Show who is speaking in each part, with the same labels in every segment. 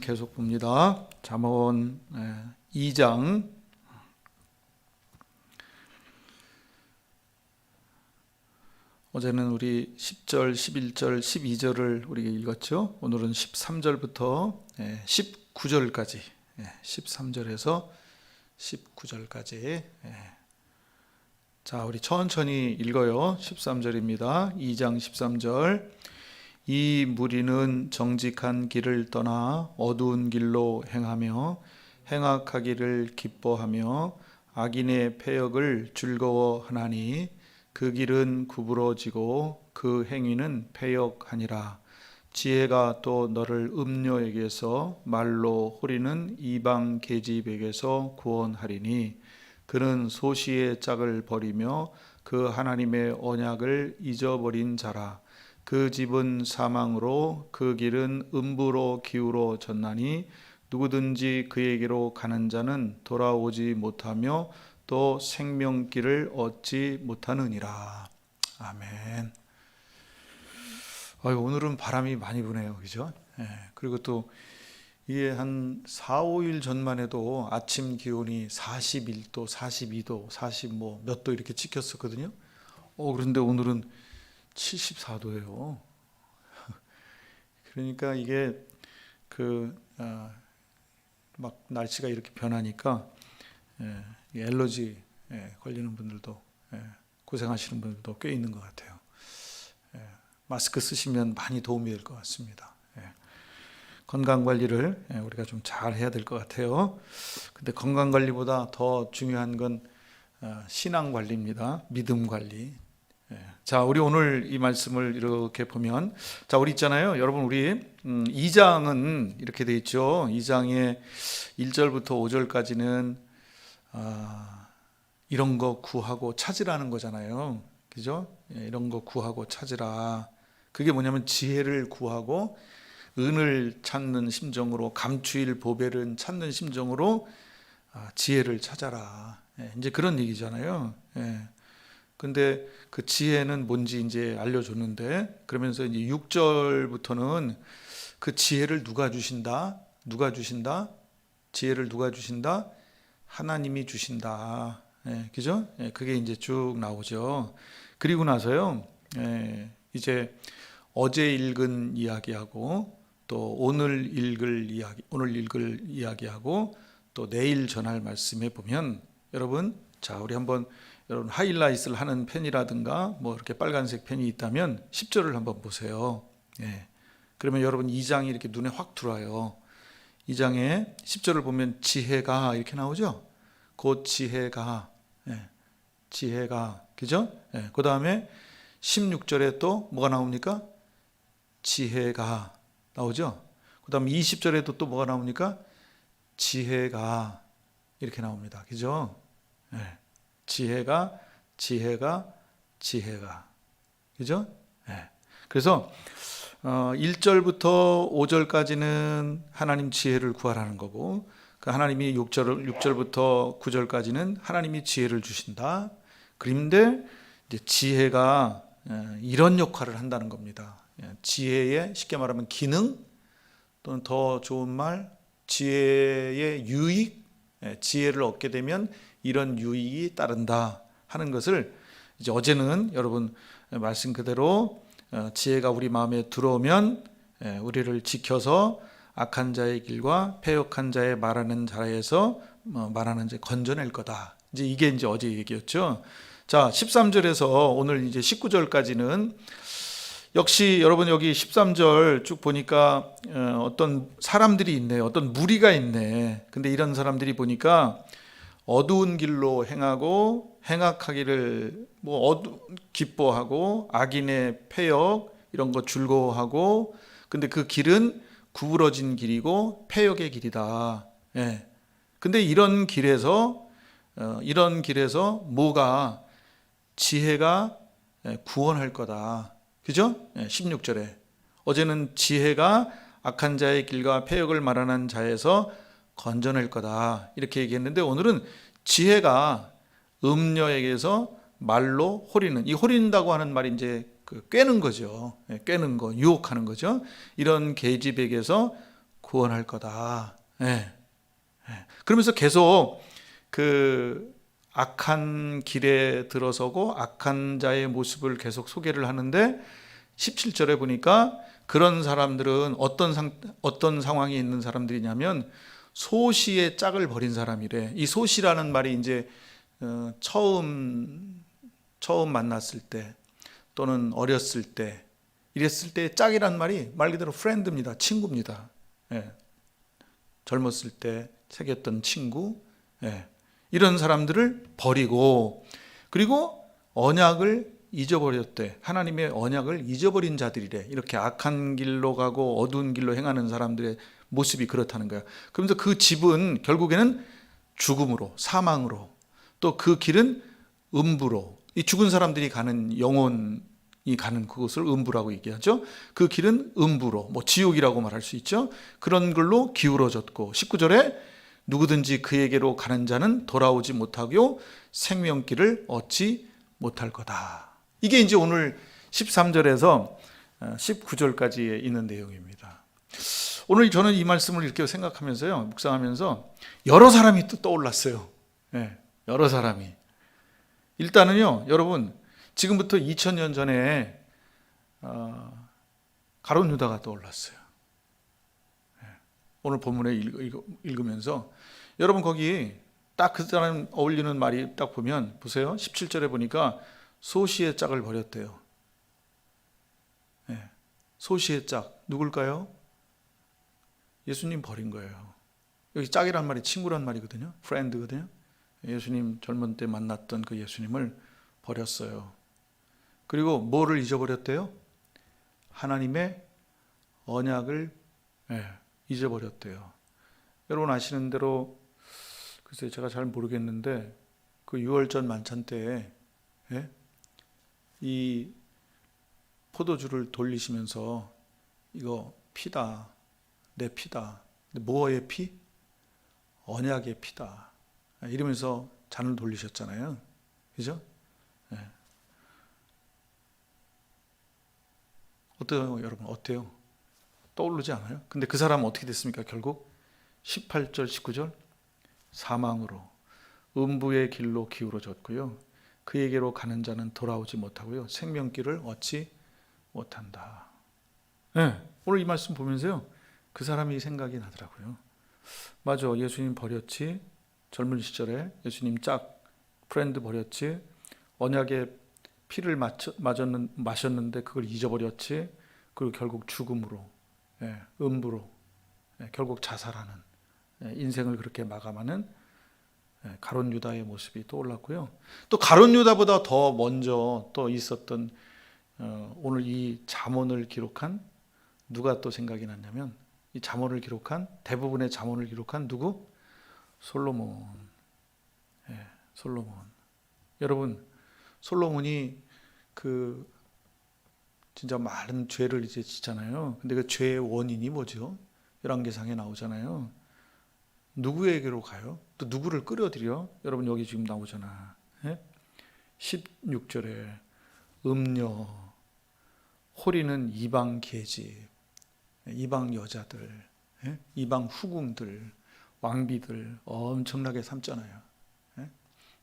Speaker 1: 계속 봅니다. 잠언 2장 어제는 우리 10절, 11절, 12절을 우리가 읽었죠. 오늘은 13절부터 19절까지 13절에서 19절까지 자, 우리 천천히 읽어요. 13절입니다. 2장 13절 이 무리는 정직한 길을 떠나 어두운 길로 행하며 행악하기를 기뻐하며 악인의 폐역을 즐거워하나니 그 길은 구부러지고 그 행위는 폐역하니라. 지혜가 또 너를 음녀에게서 말로 호리는 이방 계집에게서 구원하리니 그는 소시의 짝을 버리며 그 하나님의 언약을 잊어버린 자라 그 집은 사망으로 그 길은 음부로 기울어졌나니 누구든지 그에게로 가는 자는 돌아오지 못하며 또 생명길을 얻지 못하느니라. 아멘. 오늘은 바람이 많이 부네요. 그죠? 예, 그리고 또 이게 한 4, 5일 전만 해도 아침 기온이 41도, 42도, 40 뭐 몇 도 이렇게 찍혔었거든요. 어, 그런데 오늘은 74도예요. 그러니까 이게 그 아, 막 날씨가 이렇게 변하니까 예, 이 엘러지 예, 걸리는 분들도 예, 고생하시는 분들도 꽤 있는 것 같아요. 예, 마스크 쓰시면 많이 도움이 될 것 같습니다. 예, 건강 관리를 예, 우리가 좀 잘 해야 될 것 같아요. 근데 건강 관리보다 더 중요한 건 어, 신앙 관리입니다. 믿음 관리. 예. 자, 우리 오늘 이 말씀을 이렇게 보면, 자, 우리 있잖아요. 여러분, 우리 음, 2장은 이렇게 돼 있죠. 2장의 1절부터 5절까지는 아, 이런 거 구하고 찾으라는 거잖아요. 그죠? 예, 이런 거 구하고 찾으라. 그게 뭐냐면 지혜를 구하고 은을 찾는 심정으로 감추일 보배를 찾는 심정으로 아, 지혜를 찾아라. 예, 이제 그런 얘기잖아요. 예. 근데 그 지혜는 뭔지 이제 알려줬는데 그러면서 이제 6절부터는 그 지혜를 누가 주신다? 누가 주신다? 지혜를 누가 주신다? 하나님이 주신다. 예, 그죠? 예, 그게 이제 쭉 나오죠. 그리고 나서요, 예, 이제 어제 읽은 이야기하고 또 오늘 읽을 이야기, 오늘 읽을 이야기하고 또 내일 전할 말씀에 보면 여러분, 자, 우리 한번 여러분 하이라이트를 하는 펜이라든가 뭐 이렇게 빨간색 펜이 있다면 10절을 한번 보세요. 예. 그러면 여러분 2장이 이렇게 눈에 확 들어와요. 2장에 10절을 보면 지혜가 이렇게 나오죠. 곧 지혜가 예. 지혜가 그죠? 예. 그다음에 16절에 또 뭐가 나옵니까? 지혜가 나오죠. 그다음 20절에도 또 뭐가 나옵니까? 지혜가 이렇게 나옵니다. 그죠? 예. 지혜가 지혜가 지혜가 그죠? 예. 그래서 어 1절부터 5절까지는 하나님 지혜를 구하라는 거고 그 하나님이 6절 6절부터 9절까지는 하나님이 지혜를 주신다. 그런데 이제 지혜가 예, 이런 역할을 한다는 겁니다. 예, 지혜의 쉽게 말하면 기능 또는 더 좋은 말 지혜의 유익, 예, 지혜를 얻게 되면 이런 유익이 따른다 하는 것을 이제 어제는 여러분 말씀 그대로 어, 지혜가 우리 마음에 들어오면 예, 우리를 지켜서 악한 자의 길과 패역한 자의 말하는 자에서 어, 말하는 자 건져낼 거다. 이제 이게 이제 어제 얘기였죠. 자, 13절에서 오늘 이제 19절까지는 역시 여러분 여기 13절 쭉 보니까 어, 어떤 사람들이 있네. 어떤 무리가 있네. 근데 이런 사람들이 보니까 어두운 길로 행하고 행악하기를 뭐 어두 기뻐하고 악인의 폐역 이런 거 즐거워하고 근데 그 길은 구부러진 길이고 폐역의 길이다. 예. 근데 이런 길에서 어, 이런 길에서 뭐가 지혜가 예, 구원할 거다. 그죠? 예, 16절에 어제는 지혜가 악한 자의 길과 폐역을 말하는 자에서 건져낼 거다 이렇게 얘기했는데 오늘은 지혜가 음녀에게서 말로 호리는 이 호린다고 하는 말이 이제 그 꿰는 거죠. 예, 꿰는 거, 유혹하는 거죠. 이런 계집에게서 구원할 거다. 예. 예. 그러면서 계속 그 악한 길에 들어서고 악한 자의 모습을 계속 소개를 하는데 17절에 보니까 그런 사람들은 어떤 상, 어떤 상황에 있는 사람들이냐면 소시의 짝을 버린 사람이래. 이 소시라는 말이 이제 어, 처음 처음 만났을 때 또는 어렸을 때 이랬을 때 짝이란 말이 말 그대로 프렌드입니다. 친구입니다. 예. 젊었을 때 새겼던 친구. 예. 이런 사람들을 버리고 그리고 언약을 잊어버렸대. 하나님의 언약을 잊어버린 자들이래. 이렇게 악한 길로 가고 어두운 길로 행하는 사람들의 모습이 그렇다는 거야. 그러면서 그 집은 결국에는 죽음으로, 사망으로, 또 그 길은 음부로, 이 죽은 사람들이 가는 영혼 이 가는 그곳을 음부라고 얘기하죠. 그 길은 음부로, 뭐 지옥이라고 말할 수 있죠. 그런 걸로 기울어졌고, 19절에 누구든지 그에게로 가는 자는 돌아오지 못하고 생명길을 얻지 못할 거다. 이게 이제 오늘 13절에서 19절까지 있는 내용입니다. 오늘 저는 이 말씀을 이렇게 생각하면서요, 묵상하면서 여러 사람이 또 떠올랐어요. 예, 여러 사람이. 일단은요, 여러분, 지금부터 2000년 전에 어, 가론 유다가 떠올랐어요. 예, 오늘 본문에 읽, 읽 으면서 여러분 거기 딱 그 사람 어울리는 말이 딱 보면 보세요. 17절에 보니까 소시의 짝을 버렸대요. 예, 소시의 짝 누굴까요? 예수님 버린 거예요. 여기 짝이란 말이 친구란 말이거든요. 프렌드거든요. 예수님 젊은 때 만났던 그 예수님을 버렸어요. 그리고 뭐를 잊어버렸대요? 하나님의 언약을 예, 잊어버렸대요. 여러분 아시는 대로 글쎄 제가 잘 모르겠는데 그 6월절 만찬 때에 예? 이 포도주를 돌리시면서 이거 피다 내 피다 뭐의 피? 언약의 피다 이러면서 잔을 돌리셨잖아요 그죠? 네. 어때요 여러분 어때요? 떠오르지 않아요? 근데 그 사람은 어떻게 됐습니까 결국? 18절 19절 사망으로 음부의 길로 기울어졌고요 그에게로 가는 자는 돌아오지 못하고요. 생명길을 얻지 못한다. 네, 오늘 이 말씀 보면서요. 그 사람이 생각이 나더라고요. 맞아. 예수님 버렸지. 젊은 시절에 예수님 짝 프렌드 버렸지. 언약의 피를 맞춰, 맞았는, 마셨는데 그걸 잊어버렸지. 그리고 결국 죽음으로, 예, 음부로, 예, 결국 자살하는 예, 인생을 그렇게 마감하는 예, 가론 유다의 모습이 떠올랐고요. 또 가론 유다보다 더 먼저 또 있었던 어, 오늘 이 잠언을 기록한 누가 또 생각이 났냐면 이 잠언을 기록한 대부분의 잠언을 기록한 누구? 솔로몬. 예, 솔로몬. 여러분 솔로몬이 그 진짜 많은 죄를 이제 짓잖아요. 근데 그 죄의 원인이 뭐죠? 열왕기상에 나오잖아요. 누구에게로 가요? 또 누구를 끌어들여? 여러분 여기 지금 나오잖아. 예? 16절에 음녀, 호리는 이방 계집, 이방 여자들, 예? 이방 후궁들, 왕비들 엄청나게 삼잖아요. 예?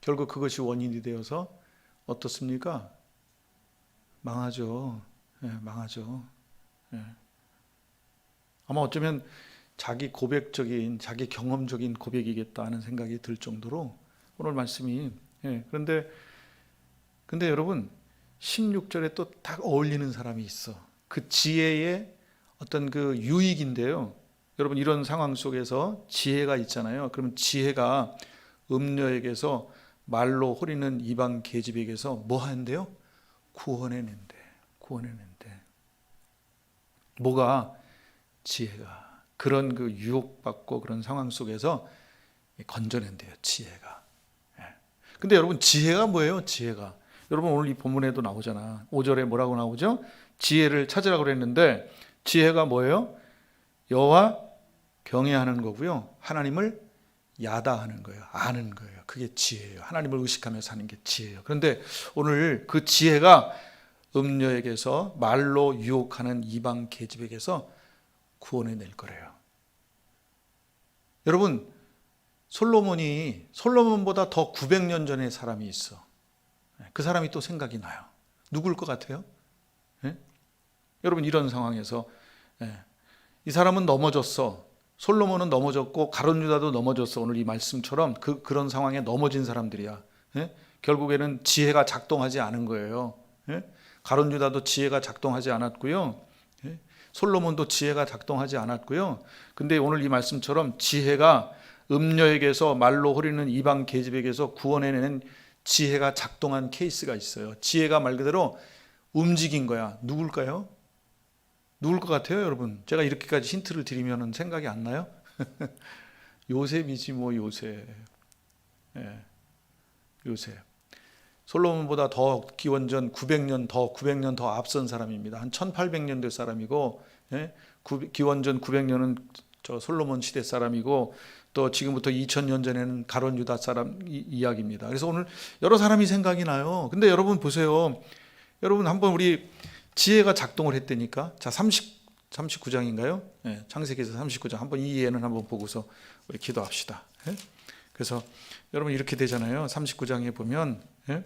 Speaker 1: 결국 그것이 원인이 되어서 어떻습니까? 망하죠. 예, 망하죠. 예. 아마 어쩌면 자기 고백적인 자기 경험적인 고백이겠다 하는 생각이 들 정도로 오늘 말씀이 예, 그런데 근데 여러분 16절에 또 딱 어울리는 사람이 있어. 그 지혜의 어떤 그 유익인데요. 여러분 이런 상황 속에서 지혜가 있잖아요. 그러면 지혜가 음녀에게서 말로 호리는 이방 계집에게서 뭐 하는데요? 구원해낸대. 구원해낸대. 뭐가 지혜가 그런 그 유혹받고 그런 상황 속에서 건져낸대요, 지혜가. 예. 근데 여러분, 지혜가 뭐예요? 지혜가. 여러분, 오늘 이 본문에도 나오잖아. 5절에 뭐라고 나오죠? 지혜를 찾으라고 그랬는데, 지혜가 뭐예요? 여호와 경외하는 거고요. 하나님을 야다하는 거예요. 아는 거예요. 그게 지혜예요. 하나님을 의식하며 사는 게 지혜예요. 그런데 오늘 그 지혜가 음녀에게서 말로 유혹하는 이방 계집에게서 구원해 낼 거래요. 여러분 솔로몬이 솔로몬보다 더 900년 전의 사람이 있어. 그 사람이 또 생각이 나요. 누굴 것 같아요? 예? 여러분 이런 상황에서 예. 이 사람은 넘어졌어. 솔로몬은 넘어졌고 가론 유다도 넘어졌어. 오늘 이 말씀처럼 그 그런 상황에 넘어진 사람들이야. 예? 결국에는 지혜가 작동하지 않은 거예요. 예? 가론 유다도 지혜가 작동하지 않았고요. 예? 솔로몬도 지혜가 작동하지 않았고요. 근데 오늘 이 말씀처럼 지혜가 음녀에게서 말로 흐리는 이방 계집에게서 구원해내는 지혜가 작동한 케이스가 있어요. 지혜가 말 그대로 움직인 거야. 누굴까요? 누굴 것 같아요, 여러분? 제가 이렇게까지 힌트를 드리면 생각이 안 나요? 요셉이지 뭐 요셉. 예. 요셉. 솔로몬보다 더 기원전 900년 더 900년 더 앞선 사람입니다. 한 1800년 대 사람이고 예? 구- 기원전 900년은 저 솔로몬 시대 사람이고 또 지금부터 2000년 전에는 가론 유다 사람 이, 이야기입니다. 그래서 오늘 여러 사람이 생각이 나요. 근데 여러분 보세요. 여러분 한번 우리 지혜가 작동을 했다니까. 자, 30 39장인가요? 예, 창세기에서 39장. 한번 이 예는 한번 보고서 우리 기도합시다. 예? 그래서 여러분 이렇게 되잖아요. 39장에 보면 예?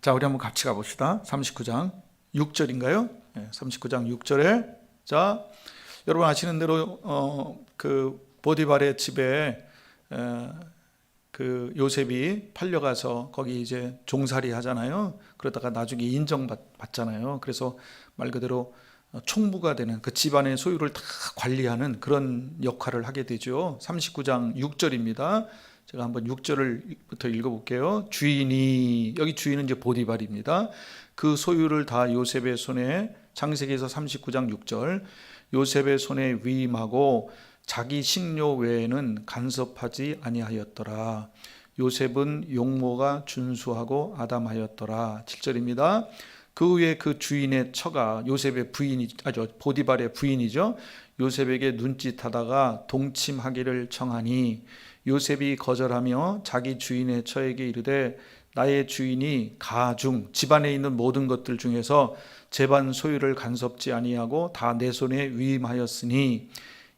Speaker 1: 자, 우리 한번 같이 가 봅시다. 39장 6절인가요? 예, 39장 6절에 자, 여러분 아시는 대로 어, 그 보디발의 집에 에, 그 요셉이 팔려가서 거기 이제 종살이 하잖아요. 그러다가 나중에 인정받잖아요. 그래서 말 그대로 총무가 되는 그 집안의 소유를 다 관리하는 그런 역할을 하게 되죠. 39장 6절입니다. 제가 한번 6절을부터 읽어볼게요. 주인이 여기 주인은 이제 보디발입니다. 그 소유를 다 요셉의 손에 창세기에서 39장 6절 요셉의 손에 위임하고 자기 식료 외에는 간섭하지 아니하였더라. 요셉은 용모가 준수하고 아담하였더라. 7절입니다. 그 후에 그 주인의 처가 요셉의 부인이 아저 보디발의 부인이죠. 요셉에게 눈짓하다가 동침하기를 청하니 요셉이 거절하며 자기 주인의 처에게 이르되 나의 주인이 가중 집안에 있는 모든 것들 중에서 제반 소유를 간섭지 아니하고 다 내 손에 위임하였으니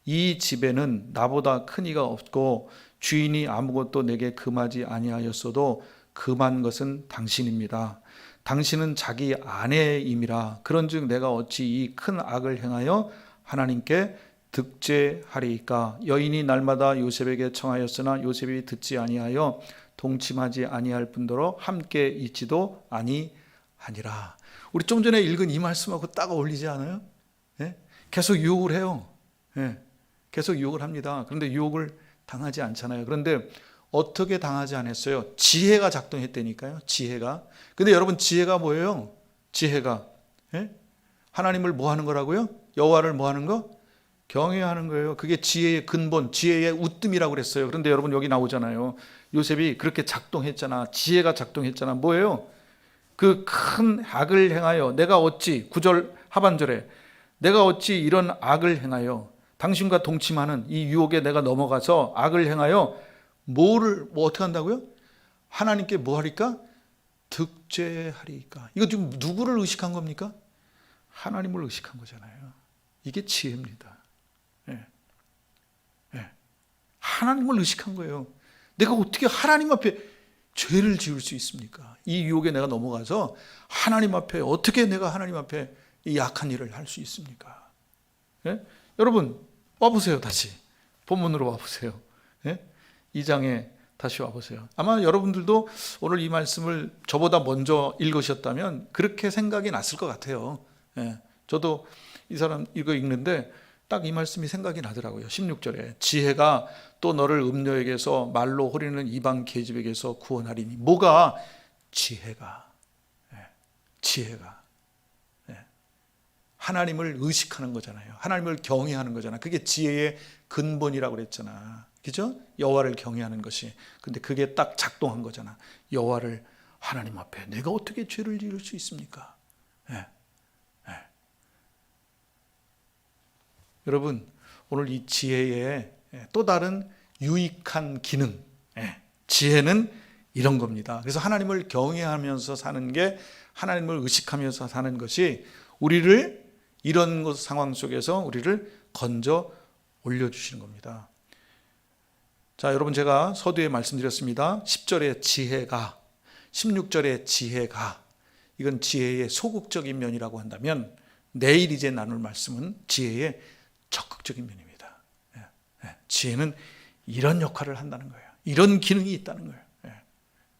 Speaker 1: 이 집에는 나보다 큰 이가 없고 주인이 아무것도 내게 금하지 아니하였어도 금한 것은 당신입니다. 당신은 자기 아내임이라 그런즉 내가 어찌 이 큰 악을 행하여 하나님께 득죄하리이까 여인이 날마다 요셉에게 청하였으나 요셉이 듣지 아니하여 동침하지 아니할 뿐더러 함께 있지도 아니하니라. 우리 좀 전에 읽은 이 말씀하고 딱 어울리지 않아요? 예? 계속 유혹을 해요. 예. 계속 유혹을 합니다. 그런데 유혹을 당하지 않잖아요. 그런데 어떻게 당하지 않았어요? 지혜가 작동했다니까요. 지혜가. 근데 여러분 지혜가 뭐예요? 지혜가 예? 하나님을 뭐 하는 거라고요? 여호와를 뭐 하는 거? 경외하는 거예요. 그게 지혜의 근본, 지혜의 우뜸이라고 그랬어요. 그런데 여러분 여기 나오잖아요. 요셉이 그렇게 작동했잖아. 지혜가 작동했잖아. 뭐예요? 그 큰 악을 행하여 내가 어찌 구절 하반절에 내가 어찌 이런 악을 행하여 당신과 동침하는 이 유혹에 내가 넘어가서 악을 행하여 뭐를 뭐 어떻게 한다고요? 하나님께 뭐 하리까? 득죄하리까. 이거 지금 누구를 의식한 겁니까? 하나님을 의식한 거잖아요. 이게 지혜입니다. 예. 예. 하나님을 의식한 거예요. 내가 어떻게 하나님 앞에 죄를 지을 수 있습니까? 이 유혹에 내가 넘어가서 하나님 앞에 어떻게 내가 하나님 앞에 이 약한 일을 할 수 있습니까? 예? 여러분 와 보세요 다시 본문으로 와 보세요. 예? 이 장에 다시 와 보세요. 아마 여러분들도 오늘 이 말씀을 저보다 먼저 읽으셨다면 그렇게 생각이 났을 것 같아요. 예. 저도 이 사람 이거 읽는데 딱 이 말씀이 생각이 나더라고요. 16절에 지혜가 또 너를 음녀에게서 말로 호리는 이방 계집에게서 구원하리니 뭐가 지혜가 예. 지혜가 예. 하나님을 의식하는 거잖아요. 하나님을 경외하는 거잖아. 그게 지혜의 근본이라고 그랬잖아. 그죠? 여호와를 경외하는 것이. 근데 그게 딱 작동한 거잖아. 여호와를 하나님 앞에 내가 어떻게 죄를 지을 수 있습니까? 예. 예. 여러분 오늘 이 지혜의 또 다른 유익한 기능, 예. 지혜는 이런 겁니다. 그래서 하나님을 경외하면서 사는 게 하나님을 의식하면서 사는 것이 우리를 이런 것 상황 속에서 우리를 건져 올려주시는 겁니다. 자, 여러분 제가 서두에 말씀드렸습니다. 10절의 지혜가 16절의 지혜가 이건 지혜의 소극적인 면이라고 한다면 내일 이제 나눌 말씀은 지혜의 적극적인 면입니다. 예, 예. 지혜는 이런 역할을 한다는 거예요. 이런 기능이 있다는 거예요. 예.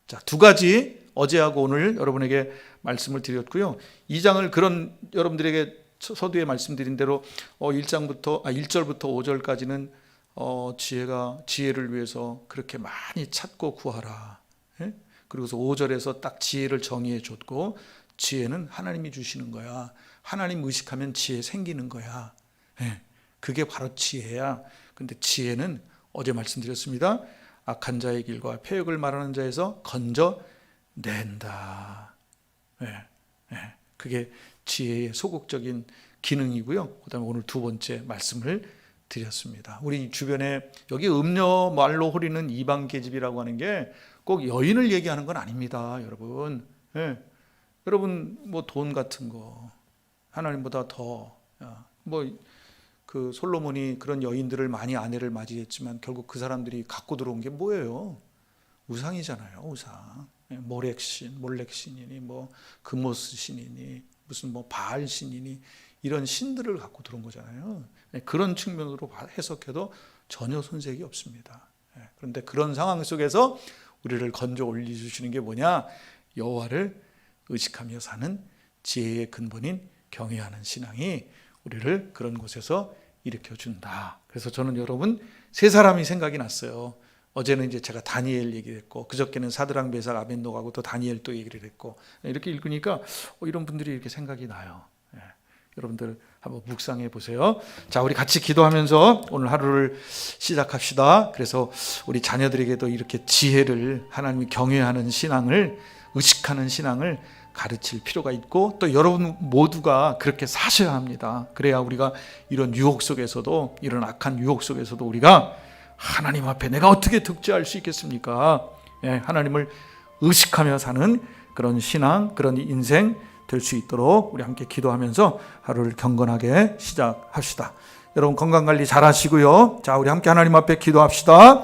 Speaker 1: 자, 두 가지 어제하고 오늘 여러분에게 말씀을 드렸고요. 이 장을 그런 여러분들에게 서두에 말씀드린 대로 어 1장부터 아 1절부터 5절까지는 어 지혜가 지혜를 위해서 그렇게 많이 찾고 구하라. 예? 그리고서 5절에서 딱 지혜를 정의해 줬고 지혜는 하나님이 주시는 거야. 하나님 의식하면 지혜 생기는 거야. 예. 그게 바로 지혜야. 근데 지혜는 어제 말씀드렸습니다. 악한 자의 길과 폐역을 말하는 자에서 건져 낸다. 예, 예. 그게 지혜의 소극적인 기능이고요. 그다음에 오늘 두 번째 말씀을 드렸습니다. 우리 주변에 여기 음료 말로 호리는 이방 계집이라고 하는 게 꼭 여인을 얘기하는 건 아닙니다, 여러분. 예. 여러분 뭐 돈 같은 거 하나님보다 더 뭐 그 솔로몬이 그런 여인들을 많이 아내를 맞이했지만 결국 그 사람들이 갖고 들어온 게 뭐예요? 우상이잖아요, 우상. 예, 모렉신, 몰렉신이니 뭐 금오스 신이니 무슨 뭐 바알 신이니 이런 신들을 갖고 들어온 거잖아요. 예, 그런 측면으로 해석해도 전혀 손색이 없습니다. 예, 그런데 그런 상황 속에서 우리를 건져 올려 주시는 게 뭐냐? 여호와를 의식하며 사는 지혜의 근본인 경외하는 신앙이 우리를 그런 곳에서 일으켜 준다. 그래서 저는 여러분 세 사람이 생각이 났어요. 어제는 이제 제가 다니엘 얘기를 했고 그저께는 사드랑 메삭 아벤노가고 또 다니엘 또 얘기를 했고 이렇게 읽으니까 어, 이런 분들이 이렇게 생각이 나요. 예. 여러분들 한번 묵상해 보세요. 자, 우리 같이 기도하면서 오늘 하루를 시작합시다. 그래서 우리 자녀들에게도 이렇게 지혜를 하나님이 경외하는 신앙을 의식하는 신앙을 가르칠 필요가 있고 또 여러분 모두가 그렇게 사셔야 합니다. 그래야 우리가 이런 유혹 속에서도 이런 악한 유혹 속에서도 우리가 하나님 앞에 내가 어떻게 득죄할 수 있겠습니까? 예, 하나님을 의식하며 사는 그런 신앙, 그런 인생 될 수 있도록 우리 함께 기도하면서 하루를 경건하게 시작합시다. 여러분 건강 관리 잘 하시고요. 자, 우리 함께 하나님 앞에 기도합시다.